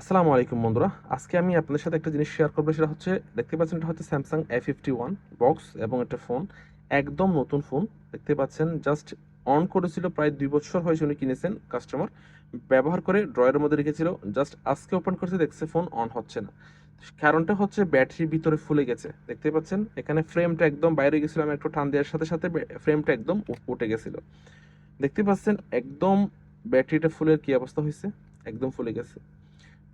আসসালামু আলাইকুম বন্ধুরা। আজকে আমি আপনাদের সাথে একটা জিনিস শেয়ার করব, সেটা হচ্ছে, দেখতে পাচ্ছেন এটা হচ্ছে Samsung A fifty one box এবং একটা ফোন একদম নতুন ফোন দেখতে পাচ্ছেন জাস্ট অন করেছিল প্রায় দুই বছর হয়েছে উনি কিনেছেন কাস্টমার ব্যবহার করে ড্রয়ের মধ্যে রেখেছিল জাস্ট আজকে ওপেন করেছে, দেখছে ফোন অন হচ্ছে না। কারণটা হচ্ছে ব্যাটারি ভিতরে ফুলে গেছে। দেখতে পাচ্ছেন, এখানে ফ্রেমটা একদম বাইরে গেছিল, আমি একটু টান দেওয়ার সাথে সাথে ফ্রেমটা একদম উঠে গেছিল। দেখতে পাচ্ছেন, একদম ব্যাটারিটা ফুলের কি অবস্থা হয়েছে? একদম ফুলে গেছে।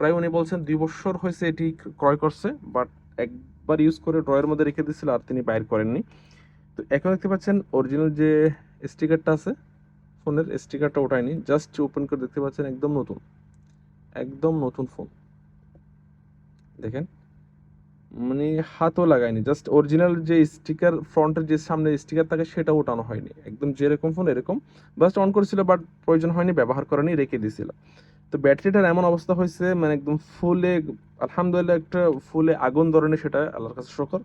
প্রায় উনি বলছেন দুই বছর হয়েছে এটি ক্রয় করছে বাট একবার ইউজ করে ড্রয়ের মধ্যে রেখে দিয়েছিল আর তিনি বাইর করেননি। তো এখন দেখতে পাচ্ছেন অরিজিনাল যে স্টিকারটা আছে, ফোনের স্টিকারটা ওঠায়নি জাস্ট ওপেন করে দেখতে পাচ্ছেন একদম নতুন একদম নতুন ফোন দেখেন মানে হাতও লাগায়নি জাস্ট অরিজিনাল যে স্টিকার ফ্রন্টের যে সামনে স্টিকার থাকে সেটা ওঠানো হয়নি, একদম যেরকম ফোন এরকম জাস্ট অন করেছিল বাট প্রয়োজন হয়নি, ব্যবহার করেনি, রেখে দিয়েছিল। তো ব্যাটারিটার এমন অবস্থা হয়েছে মানে একদম ফুলে আলহামদুলিল্লাহ একটা ফুলে আগুন ধরনের সেটা আল্লাহর কাছে শকর।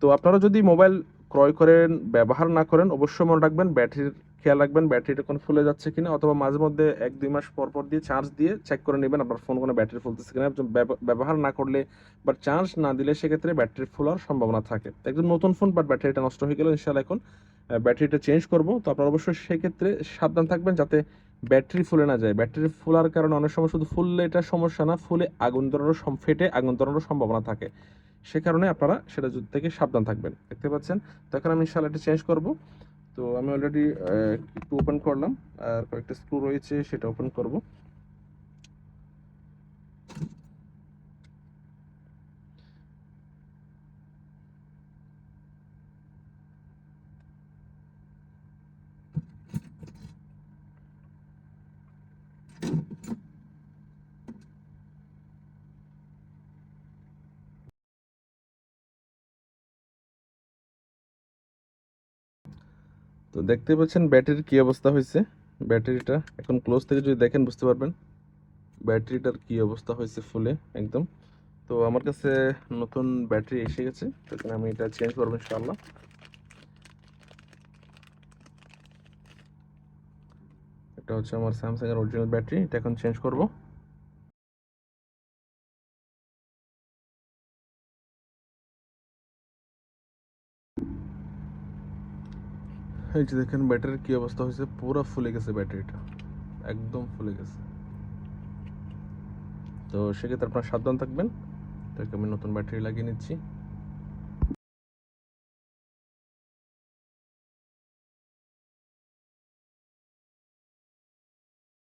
তো আপনারা যদি মোবাইল ক্রয় করেন, ব্যবহার না করেন, অবশ্যই মনে রাখবেন ব্যাটারির খেয়াল রাখবেন, ব্যাটারিটা কোনো ফুলে যাচ্ছে কিনা, অথবা মাঝে মধ্যে এক, দুই মাস পর পর দিয়ে চার্জ দিয়ে চেক করে নেবেন আপনার ফোন কোনো ব্যাটারি ফুলতেছে কিনা। ব্যব- ব্যবহার না করলে বা চার্জ না দিলে সেক্ষেত্রে ব্যাটারি ফোলার সম্ভাবনা থাকে। একদম নতুন ফোন বাট ব্যাটারিটা নষ্ট হয়ে গেল ইনশাল্লাহ এখন ব্যাটারিটা চেঞ্জ করব। তো আপনারা অবশ্যই সেক্ষেত্রে সাবধান থাকবেন যাতে ব্যাটারি ফুলে না যায়। ব্যাটারি ফোলার কারণে অনেক সময় শুধু ফুললে এটা সমস্যা না, ফুলে আগুন ধরানোর ফেটে আগুন ধরানোর সম্ভাবনা থাকে। সে কারণে আপনারা সেটা যুদ্ধ থেকে সাবধান থাকবেন। দেখতে পাচ্ছেন? তখন আমি ইনশাল্লাহ এটা চেঞ্জ করব। তো আমি অলরেডি একটু ওপেন করলাম। আর কয়েকটা স্ক্রু রয়েছে, সেটা ওপেন করব। তো দেখতে পাচ্ছেন ব্যাটারির কি অবস্থা হয়েছে? ব্যাটারিটা এখন ক্লোজ থেকে যদি দেখেন বুঝতে পারবেন। ব্যাটারিটার কি অবস্থা হয়েছে ফুলে একদম। তো আমার কাছে নতুন ব্যাটারি এসে গেছে। আমি এটা চেঞ্জ করব ইনশাআল্লাহ। এটা হচ্ছে আমার স্যামসাং এর অরিজিনাল ব্যাটারি এটা এখন চেঞ্জ করব। এই যে দেখেন ব্যাটারির কি অবস্থা হয়েছে, পুরো ফুলে গেছে ব্যাটারিটা একদম ফুলে গেছে। তো সেক্ষেত্রে আপনারা সাবধান থাকবেন। তাকে আমি নতুন ব্যাটারি লাগিয়ে নিচ্ছি।